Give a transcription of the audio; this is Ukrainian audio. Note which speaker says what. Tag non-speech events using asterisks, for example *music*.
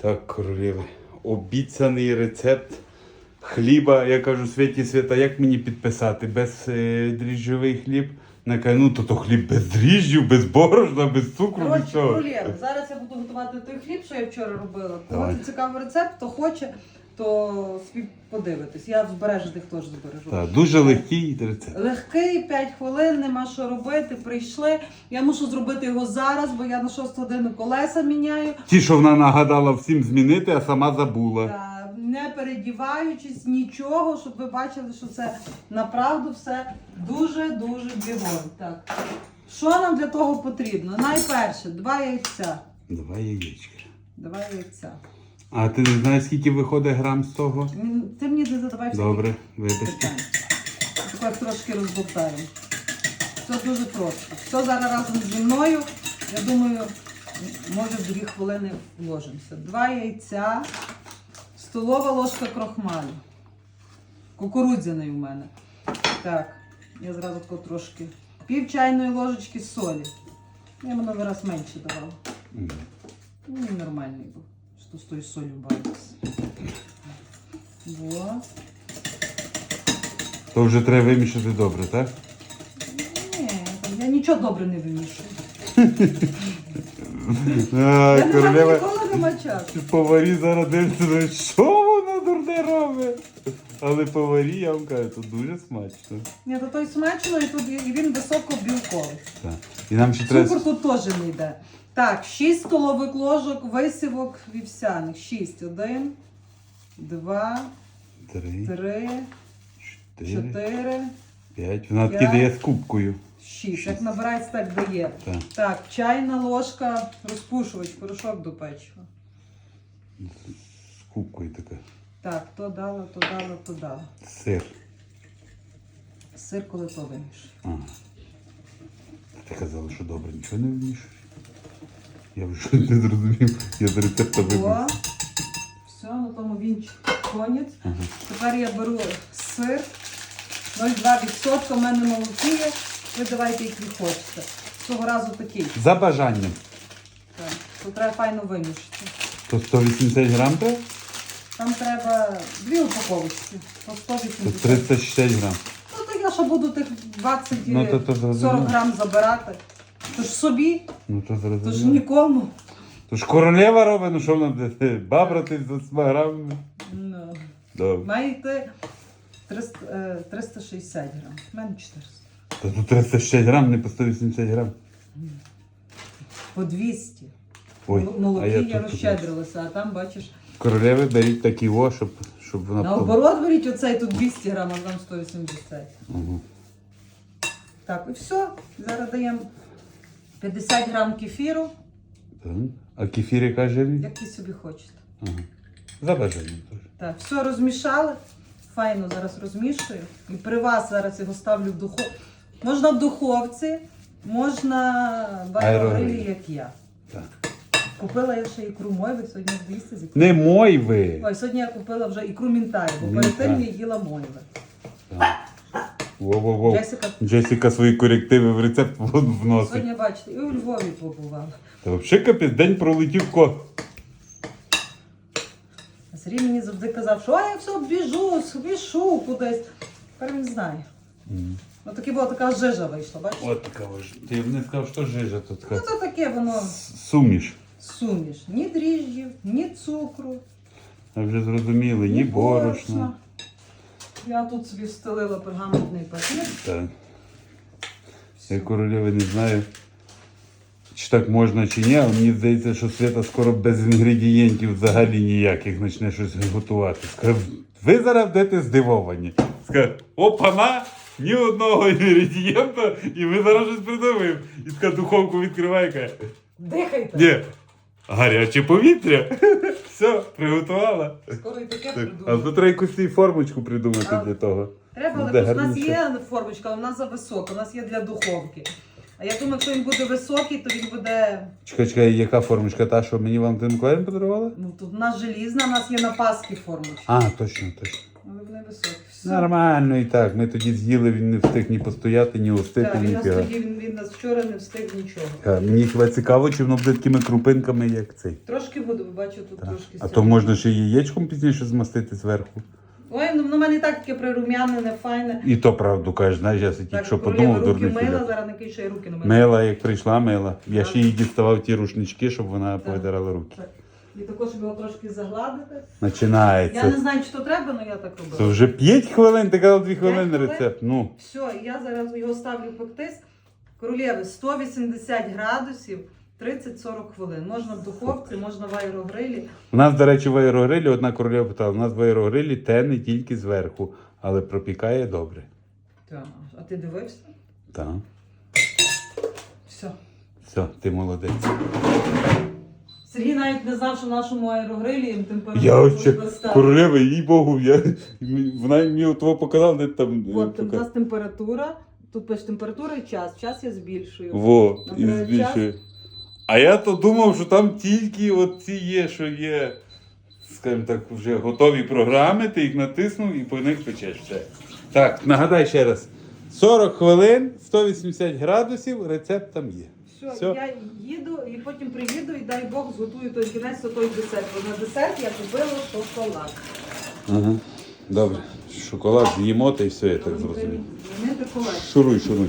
Speaker 1: Так, королеви, обіцяний рецепт хліба. Я кажу, Світі Свята, як мені підписати? Без е, дріжджовий хліб? Вона каже, ну то, то хліб без дріжджів, без борошна, без цукру, без
Speaker 2: Коротше, Королєв, зараз я буду готувати той хліб, що я вчора робила. Кого цікавий рецепт, хто хоче, то спів подивитись. Я в збережених теж збережу.
Speaker 1: Так, дуже легкий рецепт.
Speaker 2: Легкий, 5 хвилин, нема що робити. Прийшли. Я мушу зробити його зараз, бо я на 6 годину колеса міняю.
Speaker 1: Ті, що вона нагадала всім змінити, а сама забула.
Speaker 2: Та, не передіваючись нічого, щоб ви бачили, що це направду все дуже-дуже бігом. Так. Що нам для того потрібно? Найперше, два яйця.
Speaker 1: Два яєчка.
Speaker 2: Два яйця.
Speaker 1: А ти не знаєш, скільки виходить грам з того?
Speaker 2: Ти мені не задавай всякі
Speaker 1: Добре, вибачте.
Speaker 2: питання. Тепер трошки розболтаємо. Все дуже просто. Все зараз разом зі мною. Я думаю, може в дві хвилини вложимося. Два яйця, столова ложка крохмалю. Кукурудзяний у мене. Так, я зразу тако трошки. Пів чайної ложечки солі. Я минулий раз менше давала.
Speaker 1: Мгм.
Speaker 2: Ну, він нормальний був. З той солью бавитися. Вот.
Speaker 1: То вже треба вимішати добре, так?
Speaker 2: Ні, я нічого добре не вимішую. *laughs*
Speaker 1: А,
Speaker 2: Я не маю
Speaker 1: королева.
Speaker 2: ніколи нема часу.
Speaker 1: Поварі зараз дивляться, думають, що? Але поварі, я вам кажу, тут дуже смачно.
Speaker 2: Ні, то той смачно і тут і він високобілковий.
Speaker 1: Так. І нам ще треба.
Speaker 2: Цукор тут теж не йде. Так, 6 столових ложок висівок вівсяних. 6. 1, 2,
Speaker 1: Три,
Speaker 2: 3,
Speaker 1: чотири,
Speaker 2: 4,
Speaker 1: п'ять. Вона
Speaker 2: п'ять.
Speaker 1: кидає з кубкою.
Speaker 2: 6. Як набирається, так дає.
Speaker 1: Так.
Speaker 2: Так, чайна ложка, розпушувач, порошок до печива.
Speaker 1: З кубкою така.
Speaker 2: Так, то дала, то дала, то дала.
Speaker 1: Сир.
Speaker 2: Сир, коли то вимішує.
Speaker 1: Ага. Ти казала, що добре, нічого не вмішуєш. Я вже не зрозумів. Я з рецепта
Speaker 2: О,
Speaker 1: вибрав.
Speaker 2: все, на тому вінчик конець.
Speaker 1: Ага.
Speaker 2: Тепер я беру сир 0,2%. У мене молокі є. Ви давайте, які хочете. Цього разу такий.
Speaker 1: За бажанням.
Speaker 2: Так. Тут треба файно вимішати.
Speaker 1: То 180 грам треба?
Speaker 2: Там треба дві упаковочки по
Speaker 1: То
Speaker 2: 180.
Speaker 1: 360 грам.
Speaker 2: Ну то я ще буду тих 20
Speaker 1: Ну, то- то
Speaker 2: 40
Speaker 1: зрозуміло.
Speaker 2: грам забирати. Тож собі,
Speaker 1: Ну то
Speaker 2: тож
Speaker 1: зрозуміло.
Speaker 2: нікому.
Speaker 1: То ж королева робить, ну що вона буде бабрати за 100 грамами?
Speaker 2: Ну.
Speaker 1: Добре.
Speaker 2: Має йти 300, е, 360 грам. У мене 400.
Speaker 1: То тут 360 грам, не по 180 грам.
Speaker 2: По 200.
Speaker 1: Ой,
Speaker 2: Мол- Молокі
Speaker 1: а
Speaker 2: я,
Speaker 1: я тут
Speaker 2: розщедрилася, а там бачиш.
Speaker 1: Королеви беріть такі о, щоб, щоб вона...
Speaker 2: Наоборот, беріть оцей тут 200 грам, а там 180.
Speaker 1: Угу.
Speaker 2: Так, і все. Зараз даємо 50 грам кефіру,
Speaker 1: А кефір яка жирність?
Speaker 2: як ви собі хочете.
Speaker 1: Ага. За бажанням теж.
Speaker 2: Так, все розмішали. Файно зараз розмішую. І при вас зараз його ставлю в духовку. Можна в духовці, можна в аерогрилі,
Speaker 1: Аерогрилі.
Speaker 2: як я.
Speaker 1: Так.
Speaker 2: Купила я ще ікру мойви, сьогодні з'їсти з ікру.
Speaker 1: Не мой ви.
Speaker 2: Ой, сьогодні я купила вже ікру мінтай, бо перед тим я їла мойви.
Speaker 1: Во-во-во.
Speaker 2: Джесіка,
Speaker 1: Джесіка свої корективи в рецепт вносить.
Speaker 2: сьогодні бачите, і у Львові побувала.
Speaker 1: Та взагалі капець, день пролетів ко.
Speaker 2: А Сергій мені завжди казав, що «А, я все біжу, біжу кудись. Тепер він знає. Ну таке була така жижа вийшла, бачиш?
Speaker 1: От така ось. Ти не сказав, що жижа тут
Speaker 2: Ну
Speaker 1: така.
Speaker 2: це таке воно
Speaker 1: Суміш.
Speaker 2: Суміш. Ні дріжджів, ні цукру,
Speaker 1: А вже зрозуміли, ні борошна.
Speaker 2: Я тут собі встелила пергаментний папір.
Speaker 1: Так. Я королеви не знаю, чи так можна, чи ні, але мені здається, що Свята скоро без інгредієнтів взагалі ніяких почне щось готувати. Скаже, ви зараз будете здивовані. Скаже, опана, ні одного інгредієнта, і ми зараз щось придумаємо. І така духовку відкриває і каже,
Speaker 2: Дихайте.
Speaker 1: ні, гаряче повітря. *laughs* Все, приготувала.
Speaker 2: Скоро і таке
Speaker 1: Так, а
Speaker 2: придумаю.
Speaker 1: тут треба якусь і формочку придумати
Speaker 2: А,
Speaker 1: для того.
Speaker 2: Треба, але
Speaker 1: Буде
Speaker 2: у нас
Speaker 1: гарніше.
Speaker 2: є формочка, але в нас зависока, у нас є для духовки. А я думаю, якщо він буде високий, то він буде.
Speaker 1: Чекай, чекай, яка формочка? Та, що мені Валентин Миколаївна подарувала?
Speaker 2: Ну тут у нас желізна, у нас є на паски формочка.
Speaker 1: А, точно, точно.
Speaker 2: Але вони високі.
Speaker 1: Нормально і так. Ми тоді з'їли, він не встиг ні постояти, ні остити,
Speaker 2: Так, він
Speaker 1: ні
Speaker 2: нас тоді він, він нас вчора не встиг нічого.
Speaker 1: Е, Мені хіба цікаво, чи воно буде такими крупинками, як цей.
Speaker 2: Трошки буду, бачу, тут
Speaker 1: Так.
Speaker 2: трошки
Speaker 1: А то можна ще яєчком пізніше змастити зверху.
Speaker 2: Ой, ну на мене і так таке прирум'янене, файне.
Speaker 1: І то правду кажеш, знаєш, я тільки що
Speaker 2: королева
Speaker 1: подумав,
Speaker 2: руки
Speaker 1: дурний
Speaker 2: мила, зараз не й руки не мила.
Speaker 1: Мила, як прийшла, мила. Я ще їй діставав ті рушнички, щоб вона повидирала руки.
Speaker 2: Так. І також його трошки загладити. Я не
Speaker 1: Починається.
Speaker 2: знаю, чи то треба, але я так робила.
Speaker 1: Це вже 5 хвилин, ти казав 2 хвилини
Speaker 2: хвилин?
Speaker 1: рецепт. Ну,
Speaker 2: Все, я зараз його ставлю пектись. Королєви 180 градусів 30-40 хвилин. Можна в духовці, можна в аерогрилі.
Speaker 1: у нас, до речі, в аерогрилі одна королева питала, у нас в аерогрилі тене тільки зверху, але пропікає добре.
Speaker 2: Так. А ти дивився?
Speaker 1: Так.
Speaker 2: Все.
Speaker 1: Все, ти молодець.
Speaker 2: Сергій навіть не знав, що в нашому аерогрилі їм температуру
Speaker 1: Я ще
Speaker 2: поставити.
Speaker 1: королева, їй Богу, я, вона мені того показала, де там. е,
Speaker 2: От у
Speaker 1: пока-
Speaker 2: нас температура. Тут пише температура і час. Час я збільшую.
Speaker 1: Во, і
Speaker 2: Набираю
Speaker 1: збільшує. А я то думав, що там тільки от ці є, що є, скажімо так, вже готові програми, ти їх натиснув і по них печеш все. Так, нагадай ще раз. 40 хвилин, 180 градусів, рецепт там є.
Speaker 2: Все,
Speaker 1: Все.
Speaker 2: я їду і потім приїду і дай Бог зготую той кінець то той десерт. Бо на десерт я купила шоколад.
Speaker 1: Ага. Добре. Шоколад з'їмо та і все, я так зрозумів.
Speaker 2: Не.
Speaker 1: Шуруй, шуруй.